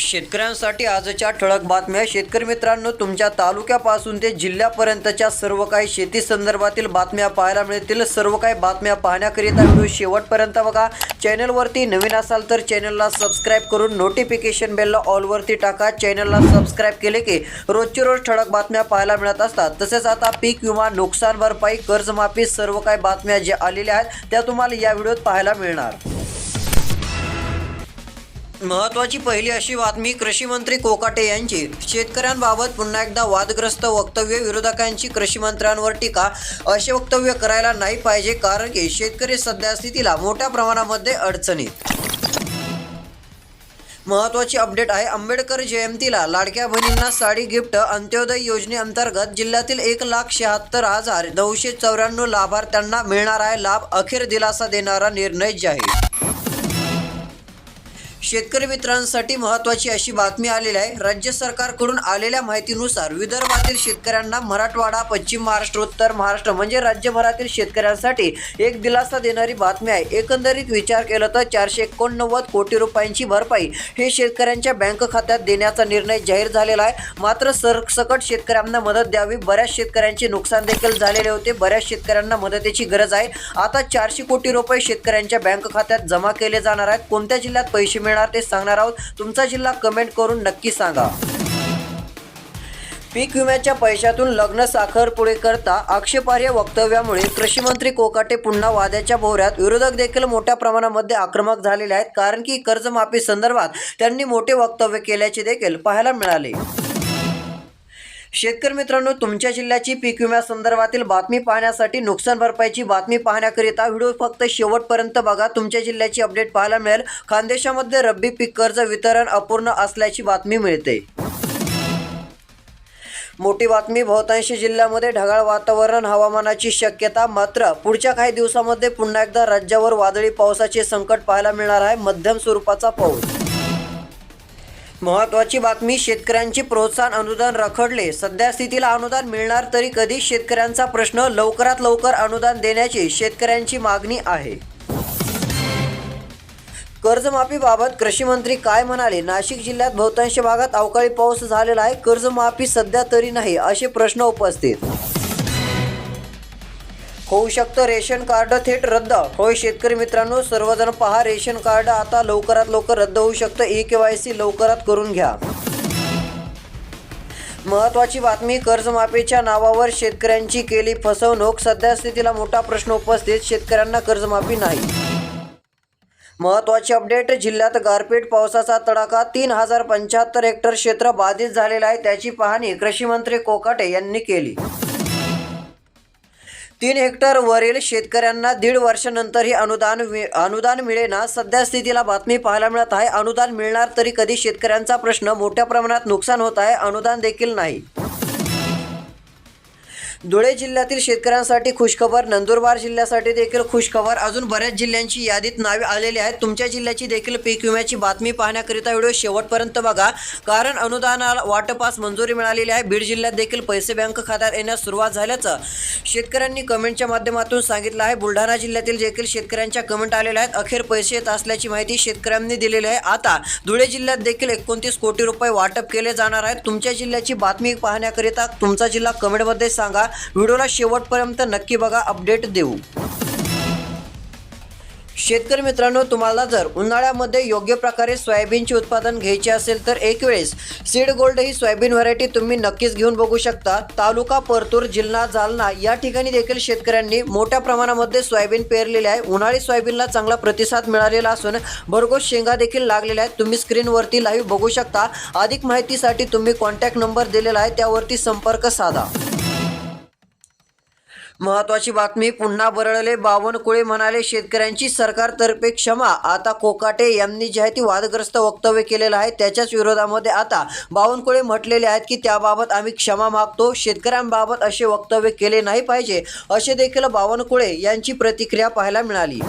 शेतकऱ्यांसाठी आजच्या ठळक बातम्या. शेतकरी मित्रांनो तुमच्या तालुक्यापासून ते जिल्ह्यापर्यंतच्या सर्व काही शेती संदर्भातील बातम्या पाहायला मिळतील. सर्व काही बातम्या पाहण्याकरिता व्हिडिओ शेवटपर्यंत बघा. चॅनलवरती नवीन असाल तर चॅनलला सबस्क्राईब करून नोटिफिकेशन बेलला ऑलवरती टाका. चॅनलला सबस्क्राईब केले की रोजची रोज ठळक बातम्या पाहायला मिळत असतात. तसेच आता पीक विमा नुकसान भरपाई कर्जमाफी सर्व काही बातम्या ज्या आलेल्या आहेत त्या तुम्हाला या व्हिडिओत पाहायला मिळणार. महत्वाची पहिली अशी बातमी कृषी मंत्री कोकाटे यांची. शेतकऱ्यांबाबत पुन्हा एकदा वादग्रस्त वक्तव्य विरोधकांची कृषी मंत्र्यांवर टीका. असे वक्तव्य करायला नाही पाहिजे कारण की शेतकरी सध्या स्थितीला मोठ्या प्रमाणामध्ये अडचणीत. महत्वाची अपडेट आहे आंबेडकर जयंतीला लाडक्या बहिणींना साडी गिफ्ट अंत्योदय योजनेअंतर्गत जिल्ह्यातील एक लाख शहात्तर हजार नऊशे चौऱ्याण्णव लाभार्थ्यांना मिळणार आहे लाभ अखेर दिलासा देणारा निर्णय जाहीर. शेतकरी मित्रांसाठी महत्त्वाची अशी बातमी आलेली आहे. राज्य सरकारकडून आलेल्या माहितीनुसार विदर्भातील शेतकऱ्यांना मराठवाडा पश्चिम महाराष्ट्र उत्तर महाराष्ट्र म्हणजे राज्यभरातील शेतकऱ्यांसाठी एक दिलासा देणारी बातमी आहे. एकंदरीत विचार केला तर चारशे एकोणनव्वद कोटी रुपयांची भरपाई हे शेतकऱ्यांच्या बँक खात्यात देण्याचा निर्णय जाहीर झालेला आहे. मात्र सरसकट शेतकऱ्यांना मदत द्यावी. बऱ्याच शेतकऱ्यांचे नुकसान देखील झालेले होते. बऱ्याच शेतकऱ्यांना मदतीची गरज आहे. आता चारशे कोटी रुपये शेतकऱ्यांच्या बँक खात्यात जमा केले जाणार आहेत. कोणत्या जिल्ह्यात पैसे मिळणार ते सांगणार आहोत. तुमचा जिल्हा कमेंट करून नक्की सांगा. पीक विम्याच्या पैशातून लग्न साखरपुडे करता आक्षेपार्ह वक्तव्यामुळे कृषी मंत्री कोकाटे पुन्हा वाद्याच्या भोवऱ्यात. विरोधक देखील मोठ्या प्रमाणामध्ये आक्रमक झालेले आहेत. कारण की कर्जमाफी संदर्भात त्यांनी मोठे वक्तव्य केल्याचे देखील पाहायला मिळाले. शेतकरी मित्रांनो तुमच्या जिल्ह्याची पीक विम्यासंदर्भातील बातमी पाहण्यासाठी नुकसान भरपाईची बातमी पाहण्याकरिता व्हिडिओ फक्त शेवटपर्यंत बघा. तुमच्या जिल्ह्याची अपडेट पाहायला मिळेल. खानदेशामध्ये रब्बी पीक कर्ज वितरण अपूर्ण असल्याची बातमी मिळते. मोठी बातमी बहुतांश जिल्ह्यामध्ये ढगाळ वातावरण हवामानाची शक्यता मात्र पुढच्या काही दिवसामध्ये पुन्हा एकदा राज्यावर वादळी पावसाचे संकट पाहायला मिळणार आहे. मध्यम स्वरूपाचा पाऊस महत्वाची बातमी शेतकऱ्यांचे प्रोत्साहन अनुदान रखडले. सध्या स्थितीला अनुदान मिळणार तरी कधी? शेतकऱ्यांचा प्रश्न लवकरात लवकर अनुदान देण्याची शेतकऱ्यांची मागणी आहे. कर्जमाफीबाबत कृषी मंत्री काय म्हणाले? नाशिक जिल्ह्यात बहुतांश भागात अवकाळी पाऊस झालेला आहे. कर्जमाफी सध्या तरी नाही असे प्रश्न उपस्थित होऊ शकतं. रेशन कार्ड थेट रद्द. होय शेतकरी मित्रांनो सर्वजण पहा रेशन कार्ड आता लवकरात लवकर रद्द होऊ शकतं. ई के वाय सी लवकरात करून घ्या. महत्वाची बातमी कर्जमाफीच्या नावावर शेतकऱ्यांची केली फसवणूक. सध्या स्थितीला मोठा प्रश्न उपस्थित. शेतकऱ्यांना कर्जमाफी नाही. महत्वाची अपडेट जिल्ह्यात गारपीट पावसाचा तडाखा. तीन हजार पंच्याहत्तर हेक्टर क्षेत्र बाधित झालेलं आहे. त्याची पाहणी कृषी मंत्री कोकाटे यांनी केली. तीन हेक्टरवरील शेतकऱ्यांना दीड वर्षानंतरही अनुदान मि- अनुदान मिळेना. सध्या स्थितीला बातमी पाहायला मिळत आहे. अनुदान मिळणार तरी कधी? शेतकऱ्यांचा प्रश्न मोठ्या प्रमाणात नुकसान होत आहे. अनुदान देखील नाही. धुळे जिल्ह्यातील शेतकऱ्यांसाठी खुशखबर नंदुरबार जिल्ह्यासाठी देखील खुशखबर. अजून बऱ्याच जिल्ह्यांची यादीत नावे आलेली आहेत. तुमच्या जिल्ह्याची देखील पीक विम्याची बातमी पाहण्याकरिता व्हिडिओ शेवटपर्यंत बघा. कारण अनुदानाला वाटपास मंजुरी मिळालेली आहे. बीड जिल्ह्यात देखील पैसे बँक खात्यात येण्यास सुरुवात झाल्याचं शेतकऱ्यांनी कमेंटच्या माध्यमातून सांगितलं आहे. बुलढाणा जिल्ह्यातील देखील शेतकऱ्यांच्या कमेंट आलेल्या आहेत. अखेर पैसे येत असल्याची माहिती शेतकऱ्यांनी दिलेली आहे. आता धुळे जिल्ह्यात देखील एकोणतीस कोटी रुपये वाटप केले जाणार आहेत. तुमच्या जिल्ह्याची बातमी पाहण्याकरिता तुमचा जिल्हा कमेंटमध्ये सांगा. व्हिडिओला शेवटपर्यंत नक्की बघा अपडेट देऊ. शेतकरी मित्रांनो तुम्हाला जर उन्हाळ्यामध्ये योग्य प्रकारे सोयाबीनचे उत्पादन घ्यायचे असेल तर एक वेळेस सीड गोल्ड ही सोयाबीन व्हरायटी तुम्ही नक्कीच घेऊन बघू शकता. तालुका परतूर जिल्हा जालना या ठिकाणी देखील शेतकऱ्यांनी मोठ्या प्रमाणामध्ये सोयाबीन पेरलेले आहे. उन्हाळी सोयाबीनला चांगला प्रतिसाद मिळालेला असून भरघोस शेंगा देखील लागलेल्या आहेत. तुम्ही स्क्रीनवरती लाईव्ह बघू शकता. अधिक माहितीसाठी तुम्ही कॉन्टॅक्ट नंबर दिलेला आहे. त्यावरती संपर्क साधा. महत्वाची बातमी पुन्हा बरळले बावनकुळे म्हणाले शेतकऱ्यांची सरकारतर्फे क्षमा. आता कोकाटे यांनी जे आहे ती वादग्रस्त वक्तव्य केलेलं आहे. त्याच्याच विरोधामध्ये आता बावनकुळे म्हटलेले आहेत की त्याबाबत आम्ही क्षमा मागतो. शेतकऱ्यांबाबत असे वक्तव्य केले नाही पाहिजे. असे देखील बावनकुळे यांची प्रतिक्रिया पाहायला मिळाली.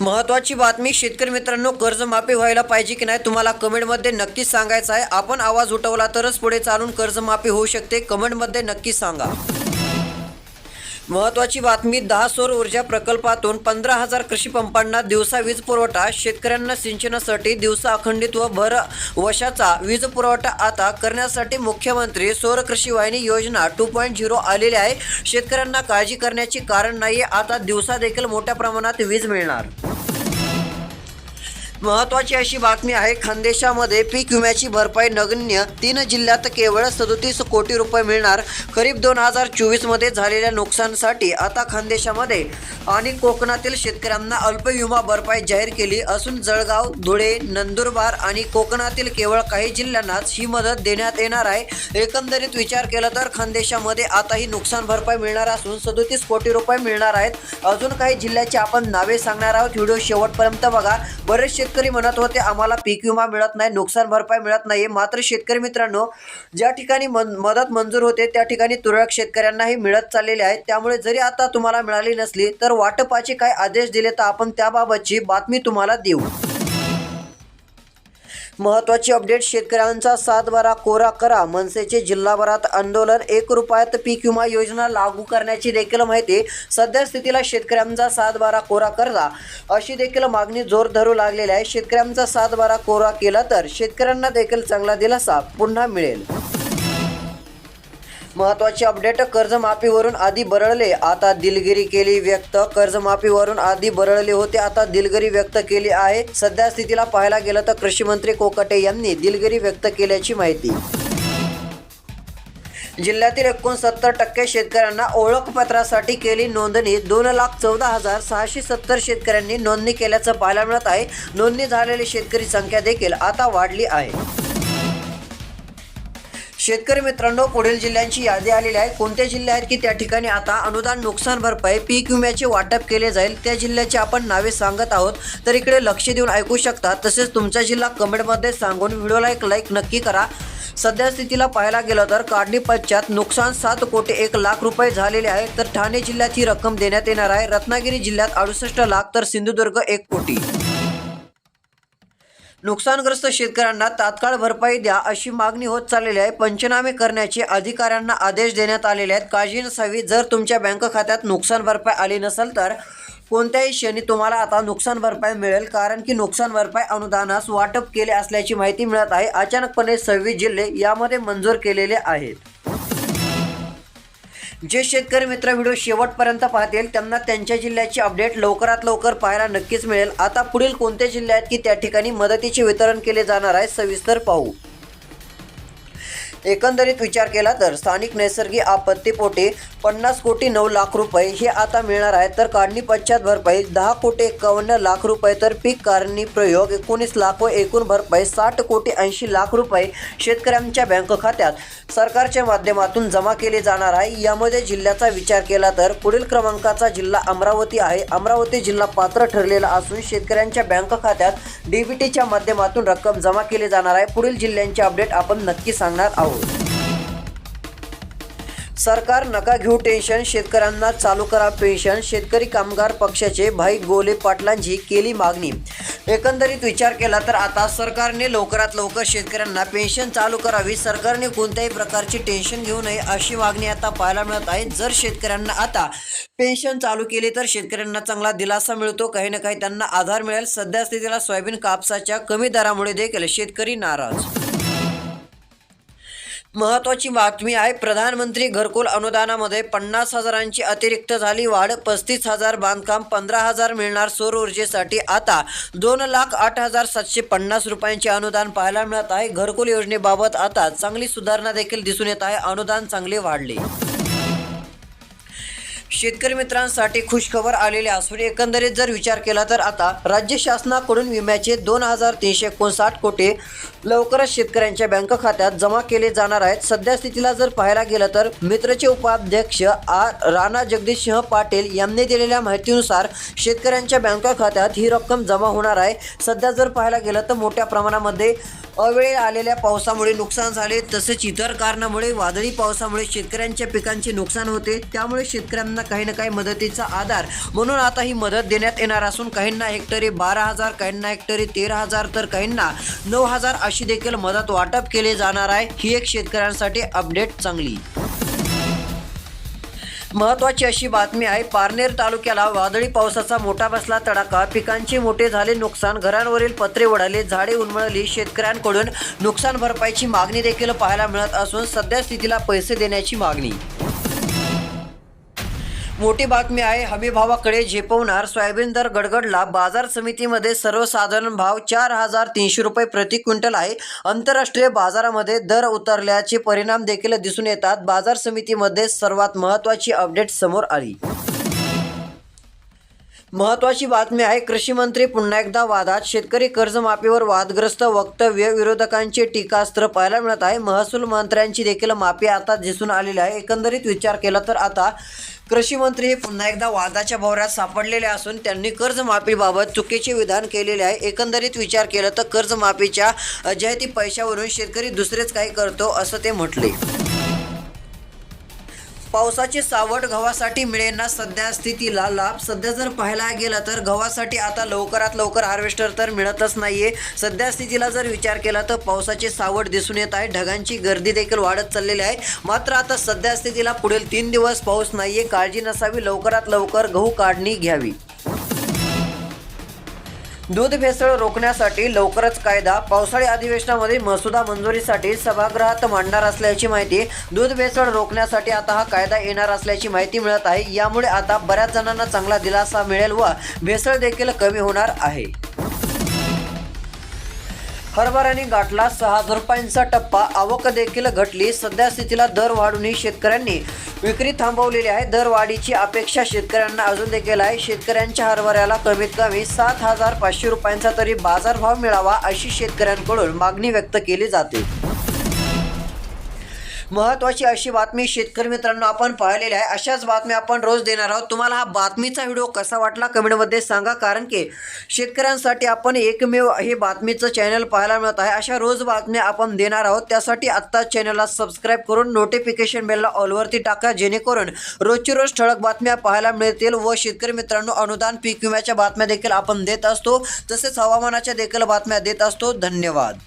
महत्वाची बातमी शेतकरी मित्रांनो कर्जमाफी व्हायला पाहिजे की नाही तुम्हाला कमेंटमध्ये नक्कीच सांगायचं आहे. आपण आवाज उठवला तरच पुढे चालून कर्जमाफी होऊ शकते. कमेंटमध्ये नक्की सांगा. महत्वाची बातमी दहा सौर ऊर्जा प्रकल्पातून पंधरा हजार कृषी पंपांना दिवसा वीज पुरवठा शेतकऱ्यांना सिंचनासाठी दिवसा अखंडित व भर वशाचा वीज पुरवठा आता करण्यासाठी मुख्यमंत्री सौर कृषी वाहिनी योजना टू पॉईंट झिरो आलेली आहे. शेतकऱ्यांना काळजी करण्याची कारण नाही आता दिवसा देखील मोठ्या प्रमाणात वीज मिळणार. महत्वाची अशी बातमी आहे खानदेशामध्ये पीक विम्याची भरपाई नगण्य. तीन जिल्ह्यात केवळ सदोतीस कोटी रुपये मिळणार. खरीप दोन हजार चोवीसमध्ये झालेल्या नुकसानसाठी आता खानदेशामध्ये आणि कोकणातील शेतकऱ्यांना अल्प विमा भरपाई जाहीर केली असून जळगाव धुळे नंदुरबार आणि कोकणातील केवळ काही जिल्ह्यांनाच ही मदत देण्यात येणार आहे. एकंदरीत विचार केला तर खानदेशामध्ये आता ही नुकसान भरपाई मिळणार असून सदोतीस कोटी रुपये मिळणार आहेत. अजून काही जिल्ह्याची आपण नावे सांगणार आहोत. व्हिडिओ शेवटपर्यंत बघा. बरेचसे शेतकरी म्हणत होते आम्हाला पीक विमा मिळत नाही नुकसान भरपाई मिळत नाही मात्र शेतकरी मित्रांनो ज्या ठिकाणी मदत मंजूर होते त्या ठिकाणी तुरळक शेतकऱ्यांनाही मिळत चाललेले आहेत. त्यामुळे जरी आता तुम्हाला मिळाली नसली तर वाटपाचे काय आदेश दिले तर आपण त्याबाबतची बातमी तुम्हाला देऊ. महत्वाची अपडेट शेतकऱ्यांचा सातबारा कोरा करा. मनसेचे जिल्हाभरात आंदोलन एक रुपयात पीक विमा योजना लागू करण्याची देखील माहिती. सद्यस्थितीला शेतकऱ्यांचा सातबारा कोरा करा अशी देखील मागणी जोर धरू लागलेली आहे. शेतकऱ्यांचा सातबारा कोरा केला तर शेतकऱ्यांना देखील चांगला दिलासा पुन्हा मिळेल. महत्वाची अपडेट कर्जमाफीवरून आधी बरळले. आता दिलगिरी केली व्यक्त कर्जमाफीवरून आधी बरळले होते आता दिलगिरी व्यक्त केली आहे. सध्या स्थितीला पाहायला गेलं तर कृषी मंत्री कोकटे यांनी दिलगिरी व्यक्त केल्याची माहिती. जिल्ह्यातील एकोणसत्तर टक्के शेतकऱ्यांना ओळखपत्रासाठी केली नोंदणी. दोन लाख चौदा हजार सहाशे सत्तर शेतकऱ्यांनी नोंदणी केल्याचं पाहायला मिळत आहे. नोंदणी झालेली शेतकरी संख्या देखील आता वाढली आहे. शेतकरी मित्रांनो पुढील जिल्ह्यांची यादी आलेली आहे. कोणत्या जिल्हे आहेत की त्या ठिकाणी आता अनुदान नुकसान भरपाई पीक विम्याचे वाटप केले जाईल? त्या जिल्ह्याची आपण नावे सांगत आहोत. तर इकडे लक्ष देऊन ऐकू शकता. तसेच तुमचा जिल्हा कमेंटमध्ये सांगून व्हिडिओला एक लाईक नक्की करा. सध्या स्थितीला पाहायला गेलं तर काढणी पश्चात नुकसान सात कोटी एक लाख रुपये झालेले आहे. तर ठाणे जिल्ह्यात ही रक्कम देण्यात येणार आहे. रत्नागिरी जिल्ह्यात अडुसष्ट लाख तर सिंधुदुर्ग एक कोटी. नुकसानग्रस्त शेतकऱ्यांना तात्काळ भरपाई द्या अशी मागणी होत चाललेली आहे. पंचनामे करण्याचे अधिकाऱ्यांना आदेश देण्यात आलेले आहेत. काळजी नसावी. जर तुमच्या बँक खात्यात नुकसान भरपाई आली नसेल तर कोणत्याही क्षणी तुम्हाला आता नुकसान भरपाई मिळेल. कारण की नुकसान भरपाई अनुदानास वाटप केले असल्याची माहिती मिळत आहे. अचानकपणे सव्वीस जिल्हे यामध्ये मंजूर केलेले आहेत. जे शेतकरी मित्र व्हिडिओ शेवटपर्यंत पाहतील त्यांना त्यांच्या जिल्ह्याची अपडेट लवकरात लवकर पाहायला नक्कीच मिळेल. आता पुढील कोणते जिल्हे आहेत की त्या ठिकाणी मदतीचे वितरण केले जाणार आहे सविस्तर पाहू. एकंदरीत विचार केला तर स्थानिक नैसर्गिक आपत्तीपोटी पन्नास कोटी नऊ लाख रुपये हे आता मिळणार आहे. तर काढणी पश्चात भरपाई दहा कोटी एकावन्न लाख रुपये. तर पीक काढणी प्रयोग एकोणीस लाख व एकूण भरपाई साठ कोटी ऐंशी लाख रुपये शेतकऱ्यांच्या बँक खात्यात. सरकारच्या माध्यमातून जमा केले जाणार आहे. यामध्ये जिल्ह्याचा विचार केला तर पुढील क्रमांकाचा जिल्हा अमरावती आहे. अमरावती जिल्हा पात्र ठरलेला असून शेतकऱ्यांच्या बँक खात्यात डीबीटीच्या माध्यमातून रक्कम जमा केली जाणार आहे. पुढील जिल्ह्यांचे अपडेट आपण नक्की सांगणार आहोत. सरकार नका घेऊ टेन्शन शेतकऱ्यांना चालू करा पेन्शन. शेतकरी कामगार पक्षाचे भाई गोले पाटलांची केली मागणी. एकंदरीत विचार केला तर आता सरकारने लवकरात लवकर शेतकऱ्यांना पेन्शन चालू करावी. सरकारने कोणत्याही प्रकारची टेन्शन घेऊ नये अशी मागणी आता पाहायला मिळत आहे. जर शेतकऱ्यांना आता पेन्शन चालू केली तर शेतकऱ्यांना चांगला दिलासा मिळतो. काही ना काही त्यांना आधार मिळेल. सध्या स्थितीला सोयाबीन कापसाच्या कमी दरामुळे देखील शेतकरी नाराज. महत्वाची बातमी आहे प्रधानमंत्री घरकुल अनुदानामध्ये पन्नास हजारांची अतिरिक्त झाली वाढ पस्तीस हजार बांधकाम पंधरा हजार मिळणार सौर ऊर्जेसाठी आता दोन लाख आठ हजार सातशे पन्नास रुपयांचे अनुदान पाहायला मिळत आहे. घरकुल योजनेबाबत आता चांगली सुधारणा देखील दिसून येत आहे. अनुदान चांगले वाढले. शेतकरी मित्रांसाठी खुशखबर आलेली असून एकंदरीत जर विचार केला तर आता राज्य शासनाकडून विम्याचे दोन हजार तीनशे एकोणसाठ कोटी लवकरच शेतकऱ्यांच्या बँक खात्यात जमा केले जाणार आहेत. सध्या स्थितीला जर पाहायला गेलं तर मित्रचे उपाध्यक्ष आर. राणा जगदीशसिंह पाटील यांनी दिलेल्या माहितीनुसार शेतकऱ्यांच्या बँक खात्यात ही रक्कम जमा होणार आहे. सध्या जर पाहायला गेलं तर मोठ्या प्रमाणामध्ये अवेळी आलेल्या पावसामुळे नुकसान झाले तसेच इतर कारणामुळे वादळी पावसामुळे शेतकऱ्यांच्या पिकांचे नुकसान होते. त्यामुळे शेतकऱ्यांना काही ना काही मदतीचा आधार म्हणून आता ही मदत देण्यात येणार असून काहींना हेक्टरी बारा हजार काहींना हेक्टरी तेरा हजार तर काहींना नऊ हजार अशी देखील मदत वाटप केले जाणार आहे. ही एक शेतकऱ्यांसाठी अपडेट चांगली. महत्वाची अशी बातमी आहे पारनेर तालुक्याला वादळी पावसाचा मोठा बसला तडाखा. पिकांचे मोठे झाले नुकसान घरांवरील पत्रे उडाले झाडे उन्मळली शेतकऱ्यांकडून नुकसान भरपाईची मागणी देखील पाहायला मिळत असून सध्या स्थितीला पैसे देण्याची मागणी. मोठी बातमी आहे हमीभावाकडे झेपवणार सोयाबीन दर गडगडला बाजार समितीमध्ये सर्वसाधारण भाव चार हजार तीनशे रुपये प्रति क्विंटल आहे. आंतरराष्ट्रीय बाजारामध्ये दर उतरल्याचे परिणाम देखील दिसून येतात. बाजार समितीमध्ये सर्वात महत्त्वाची अपडेट समोर आली. महत्वाची बातमी आहे कृषी मंत्री पुन्हा एकदा वादात. शेतकरी कर्जमाफीवर वादग्रस्त वक्तव्य विरोधकांचे टीकास्त्र पाहायला मिळत आहे. महसूल मंत्र्यांची देखील माफी आता दिसून आलेली आहे. एकंदरीत विचार केला तर आता कृषी मंत्री हे पुन्हा एकदा वादाच्या भोवऱ्यात सापडलेले असून त्यांनी कर्जमाफीबाबत चुकीचे विधान केलेले आहे. एकंदरीत विचार केला तर कर्जमाफीच्या अजयती पैशावरून शेतकरी दुसरेच काही करतो असं ते म्हटले. पावसाची सावट गव्हासाठी मिळेना सध्या स्थितीला लाभ? सध्या जर पाहायला गेलं तर गव्हासाठी आता लवकरात लवकर हार्वेस्टर तर मिळतच नाहीये. सध्या स्थितीला जर विचार केला तर पावसाची सावट दिसून येत आहे. ढगांची गर्दी देखील वाढत चाललेली आहे. मात्र आता सध्या स्थितीला पुढील तीन दिवस पाऊस नाहीये. काळजी नसावी. लवकरात लवकर गहू काढणी घ्यावी. दूध भेसळ रोखण्यासाठी लवकरच कायदा. पावसाळी अधिवेशनामध्ये मसुदा मंजुरीसाठी सभागृहात मांडणार असल्याची माहिती. दूध भेसळ रोखण्यासाठी आता हा कायदा येणार असल्याची माहिती मिळत आहे. यामुळे आता बऱ्याच जणांना चांगला दिलासा मिळेल व भेसळ देखील कमी होणार आहे. हरभऱ्याने गाठला सहा हजार रुपयांचा टप्पा. आवक देखील घटली. सध्या स्थितीला दर वाढूनही शेतकऱ्यांनी विक्री थांबवलेली आहे. दरवाढीची अपेक्षा शेतकऱ्यांना अजून देखील आहे. शेतकऱ्यांच्या हरभऱ्याला कमीत कमी सात हजार पाचशे रुपयांचा तरी बाजारभाव मिळावा अशी शेतकऱ्यांकडून मागणी व्यक्त केली जाते. महत्वाची अशी बातमी शेतकरी मित्रांनो आपण पाहिलेली आहे. अशाच बातम्या आपण रोज देणार आहोत. तुम्हाला हा बातमीचा व्हिडिओ कसा वाटला कमेंटमध्ये सांगा. कारण की शेतकऱ्यांसाठी आपण एकमेव हे बातमीचं चॅनल पाहायला मिळत आहे. अशा रोज बातम्या आपण देणार आहोत. त्यासाठी आत्ता चॅनलला सबस्क्राईब करून नोटिफिकेशन बेलला ऑलवरती टाका. जेणेकरून रोजची रोज ठळक बातम्या पाहायला मिळतील व शेतकरी मित्रांनो अनुदान पीक विम्याच्या बातम्या देखील आपण देत असतो. तसेच हवामानाच्या देखील बातम्या देत असतो. धन्यवाद.